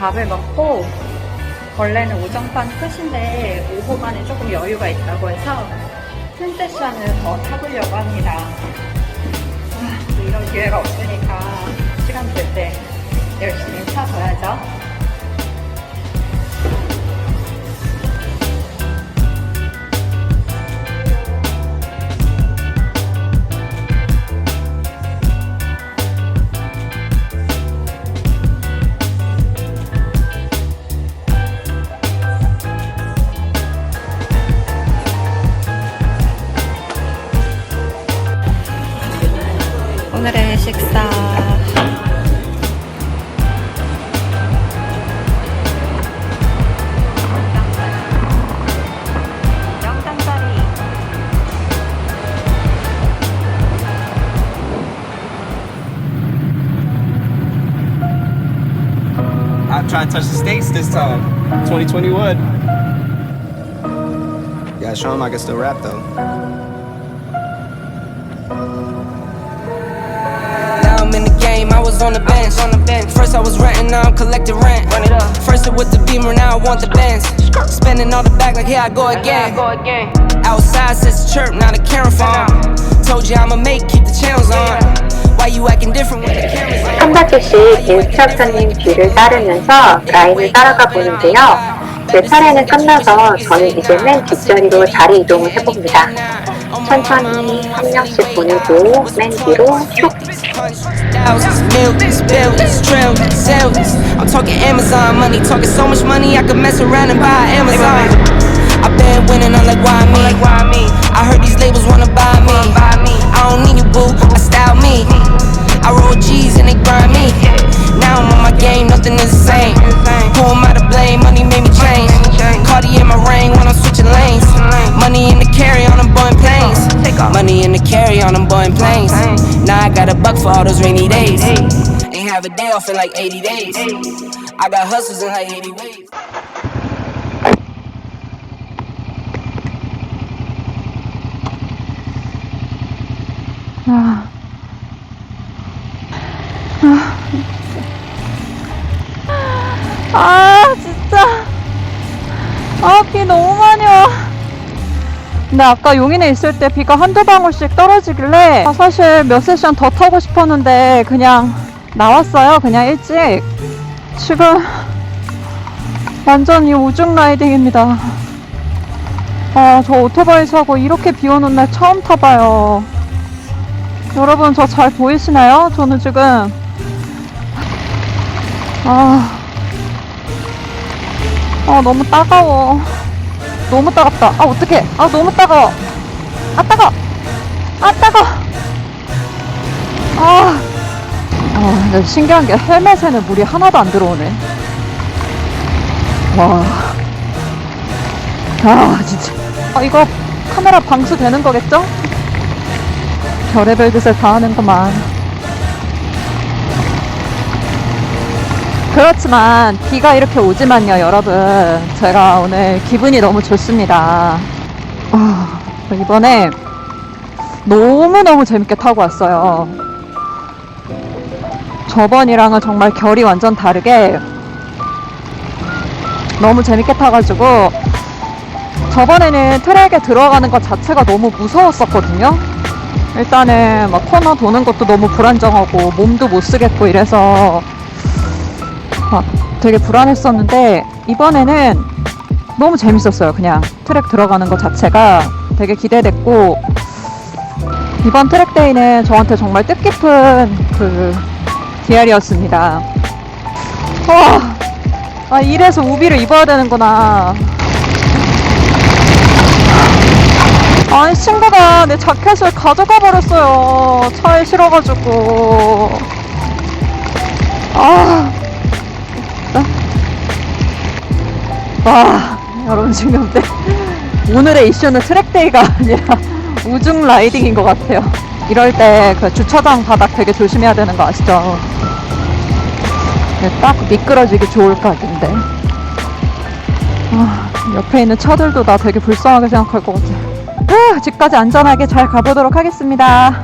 밥을 먹고 원래는 오전반 끝인데 오후반에 조금 여유가 있다고 해서 펜세션을 더 타보려고 합니다. 아, 또 이런 기회가 없으니까 시간 될 때 열심히 타봐야죠. 오늘의 식사. 영장짜리. I tried to touch the states this time. 2021. Yeah, show him I can still rap though. Was on the bench. On the bench. First I was renting, now I'm collecting rent. Run it up. First it with the beamer, now I want the Benz. Spending all the back like here I go again. Outside says the chirp, now the camera phone. Told you I'ma make, keep the channels on. Why you acting different when the camera's on? 한 바퀴씩 인스트럭터님 뒤를 따르면서 라인을 따라가 보는데요. 제 차례는 끝나서 저는 이제 맨 뒷자리로 자리 이동을 해봅니다. 천천히 한 명씩 보내고 맨 뒤로 슉 Thousands, millions, billions, trillions, zillions. I'm talking Amazon money, talking so much money I could mess around and buy Amazon. I've been winning, I'm like, why me? I heard these labels wanna buy me. I don't need you, boo, I style me. I roll G's and they grind me. Now I got a buck for all those rainy days. Ain't have a day off in like 80 days. I got hustles in like 80 ways. 아 진짜 아 비 너무 많이 와 근데 아까 용인에 있을 때 비가 한두 방울씩 떨어지길래 아, 사실 몇 세션 더 타고 싶었는데 그냥 나왔어요. 그냥 일찍. 지금 완전히 우중 라이딩입니다. 아 저 오토바이 사고 이렇게 비 오는 날 처음 타봐요. 여러분 저 잘 보이시나요? 저는 지금 아 아 너무 따가워 너무 따갑다. 아 어떡해. 아 너무 따가워. 아 따가워. 아 따가워. 아, 아 신기한 게 헬멧에는 물이 하나도 안 들어오네. 와. 아 진짜. 아 이거 카메라 방수 되는 거겠죠? 별의별 짓을 다 하는구만 그렇지만 비가 이렇게 오지만요 여러분. 제가 오늘 기분이 너무 좋습니다. 아, 이번에 너무너무 재밌게 타고 왔어요. 저번이랑은 정말 결이 완전 다르게 너무 재밌게 타가지고 저번에는 트랙에 들어가는 것 자체가 너무 무서웠었거든요. 일단은 막 코너 도는 것도 너무 불안정하고 몸도 못 쓰겠고 이래서 막 되게 불안했었는데 이번에는 너무 재밌었어요. 그냥 트랙 들어가는 것 자체가 되게 기대됐고 이번 트랙 데이는 저한테 정말 뜻깊은 그 DR이었습니다. 와, 아 이래서 우비를 입어야 되는구나. 아니 친구가 내 자켓을 가져가 버렸어요. 차에 실어가지고. 아. 와 여러분 지금 네. 오늘의 이슈는 트랙데이가 아니라 우중 라이딩인 것 같아요. 이럴 때 그 주차장 바닥 되게 조심해야 되는 거 아시죠? 네, 딱 미끄러지기 좋을 각인데. 아, 옆에 있는 차들도 나 되게 불쌍하게 생각할 것 같아 아, 집까지 안전하게 잘 가보도록 하겠습니다.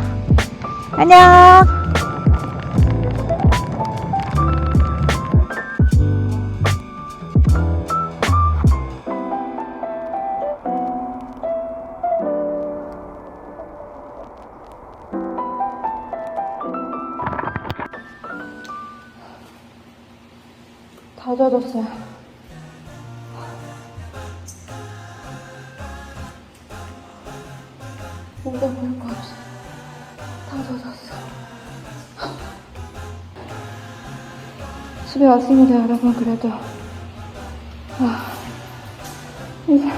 안녕 젖었어요. 뭔가 보일 거 없어. 다 젖었어. 집에 왔습니다, 여러분. 그래도. 아, 이제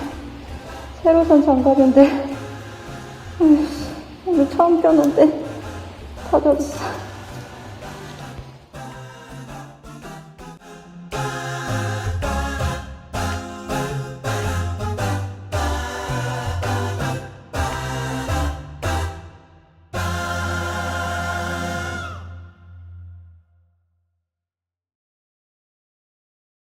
새로 산 장갑인데, 오늘 처음 껴는데 다 젖었어.